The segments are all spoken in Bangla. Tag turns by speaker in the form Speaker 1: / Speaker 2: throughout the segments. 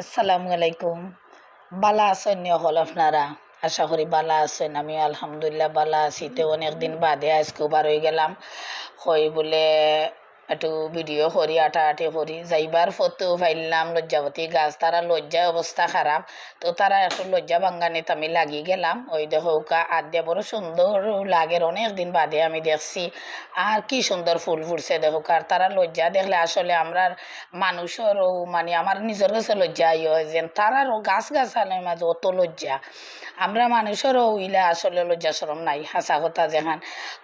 Speaker 1: আসসালামু আলাইকুম। বালা আছেন হল আপনারা? আশা করি বালা আছেন। আমি আলহামদুলিল্লাহ বালা আছি। তো অনেকদিন বাদে আজকে বার হয়ে গেলাম। হই বলে একটু ভিডিও করি, আটাআটি করি। যাইবার ফটো ফাইলাম লজ্জাবতী গাছ, তারা লজ্জা অবস্থা খারাপ। তো তারা একটু লজ্জা বাঙ্গানিত আমি লাগি গেলাম। ওই দেখো কা আদ্যা বড় সুন্দর লাগের অনেক দিন বাদে আমি দেখছি। আর কি সুন্দর ফুল ফুটছে দেখো, কার তারা লজ্জা দেখলে আসলে আমরা মানুষেরও মানে আমার নিজের কাছে লজ্জা ই হয় যেন। তারারও গাছ গাছালের মাঝে অত লজ্জা। আমরা মানুষেরও উইলা আসলে লজ্জা সরম নাই, হাসা কথা যেখান।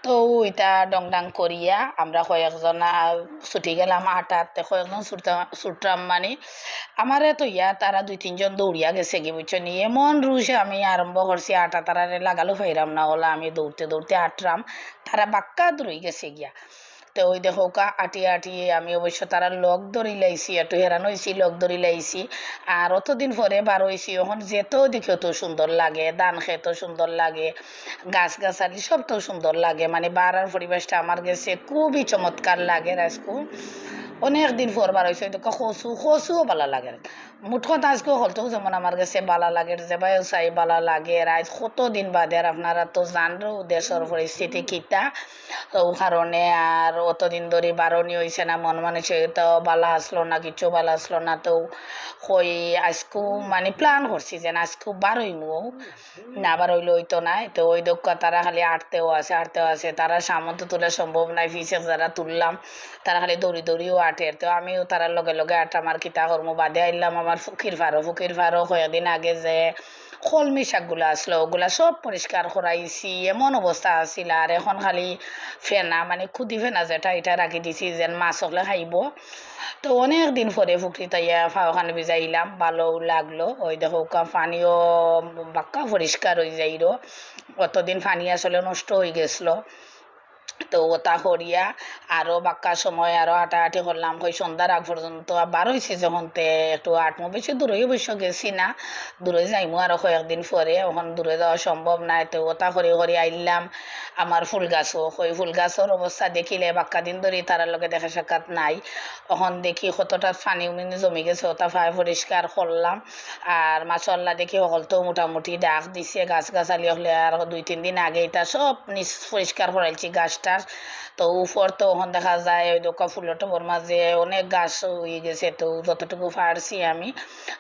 Speaker 1: তো ওইটা ডং ডাং করিয়া আমরা কয়েকজন ছুটি গেলাম আটাতে কয়েকজন ছুটতাম মানে আমারে তো ইয়া তারা দুই, তিনজন দৌড়িয়া গেছে কি বুঝছ নি? এমন রুশে আমি আরম্ভ করছি আটা তারারে লাগালো ফাইরাম না হলে আমি দৌড়তে দৌড়তে আটরাম তারা বাক্কা দৌড়ই গেছে গিয়া। তো ওই দেখো কা আটি আটি আমি অবশ্য তারা লগ ধরি লাইছি একটু হেরান হয়েছি লগ ধরি লাইছি আর অতদিন পরে বার হয়েছি এখন যেতেও দেখে তো সুন্দর লাগে, ধান খেতেও সুন্দর লাগে, গাছ গাছালি সব তো সুন্দর লাগে। মানে বাড়ার পরিবেশটা আমার গেছে খুবই চমৎকার লাগে রাজকু। অনেক দিন পর বার হয়েছে তো খসু খসুও বালা লাগে মুঠত আজকে হলতো যেমন আমার কাছে বালা লাগে, যে ভাই চাই বালা লাগে আজ কত দিন বাদে আর আপনারা তো জানরো দেশের পরিস্থিতি কিতা। তো কারণে আর অতদিন ধরে বারণি হয়েছে না, মন মানুষে তো বালা আসলো না কিছু বালা আসলো না। তো কই আজকু মানে প্ল্যান করছি যে আজকু বারইমু না বারইলে হইতো নাই তো ওই দক্ষ তারা খালি আটতেও আছে আটতেও আছে। তারা সামন্ত তোলা সম্ভব নাই ফিসে যারা তুললাম, তারা খালি দৌড়ি দৌড়িও আটের তো আমিও তারার লগে লগে আট আমার কিতা কর্ম বাদে আইলাম আমার ফুকির ফারো ফুকির ফারো কয়েকদিন আগে যে কলমি শাকগুলো আসলো ওগুলা সব পরিষ্কার করাইছি এমন অবস্থা আছিল আর এখন খালি ফেনা মানে খুদি ফেনা যেটা এটা রাখি দিছি যেন মাছ হলে খাইব। তো অনেক দিন পরে ফুকরি তাইয়া ফাওখানে ভিজাইলাম ভালো লাগল। ওই দেখো পানিও বাক্কা পরিষ্কার হয়ে যাইল অতদিন পানি আসলে নষ্ট হয়ে গেছিল। তো ওটা করিয়া আরও বাক্কা সময় আরও হাঁটাহাঁটি করলাম। ওই সন্ধ্যার আগ পর্যন্ত আবার হয়েছে যখন তে একটু আটমো বেশি দূরে অবশ্য গেছি না। দূরে যাইমু আরও কয়েকদিন পরে। ওখান দূরে যাওয়া সম্ভব নাই। তো ওটা করে করে আইলাম। আমার ফুল গাছও ওই ফুল গাছের অবস্থা দেখিলে বাক্কা দিন ধরে তার লগে দেখা সাক্ষাৎ নাই। ওখান দেখি কতটা পানি উনি জমি গেছে, ওটা ফায় পরিষ্কার করলাম। আর মাছল্লা দেখি সকল তো মোটামুটি ডাক দিছে গাছ গাছালি হলে আর দুই, তিন দিন আগে এটা সব নিচ পরিষ্কার করাইছি গাছটা তো উপর তো ওখান দেখা যায় ওই দোকা ফুলের টবর মাঝে অনেক গাছ হয়ে গেছে, তো যতটুকু পারছি আমি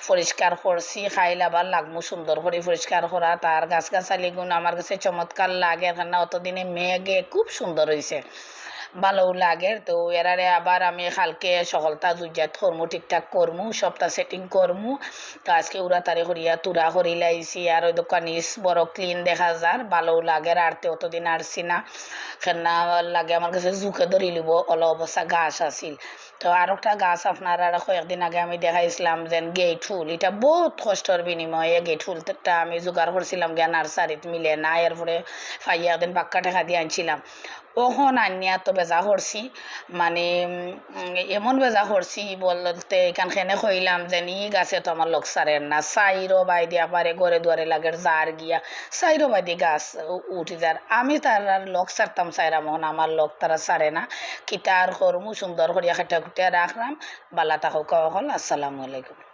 Speaker 1: পরিষ্কার করছি। খাইলে আবার লাগমু সুন্দর করে পরিষ্কার করা। তার গাছ গাছালি গুণ আমার কাছে চমৎকার লাগে, কেননা অতদিনে মেঘে খুব সুন্দর হয়েছে ভালো লাগে। তো এরারে আবার আমি কালকে সকলটা জুজাত করমু, ঠিকঠাক করমু, সবটা সেটিং করমু। তো আজকে উড়া তারে করিয়া তুরা করি লাইছি। আর ওই দোকান নিস বড় ক্লিন দেখা যার, ভালো লাগে আরতে অতদিন আরছি না। কেননা লাগে আমার কাছে জুকে ধরি লিব, অল অবস্থা গাছ আছিল। তো আর একটা গাছ আপনার আর কয়েকদিন আগে আমি দেখাইছিলাম যেন গেট ফুল। এটা বহুত কষ্টর বিনিময়ে গেট ফুলটা আমি জোগাড় করছিলাম গিয়া নার্সারিত মিলে, না এরপরে ফাইয়া একদিন পাক্কা টাকা দিয়ে আনছিলাম। ওখন আনিয়া তো বেজা করছি? মানে এমন বেজা করছি বলতে এখানখানে কইলাম যে নি গাছে তো আমার লোক সারেন না। সাইরো বাই দিয়া পারে ঘরে দুয়ারে লাগে জার গিয়া সাইরো বাই দিয়ে গাছ উঠি যার। আমি তার লোক সারতাম সাইরা মন আমার লোক তারা সারে না। কিতার করমু, সুন্দর করিয়া খাটা খুটিয়া রাখলাম। বালা তাকে হল, আসসালামু আলাইকুম।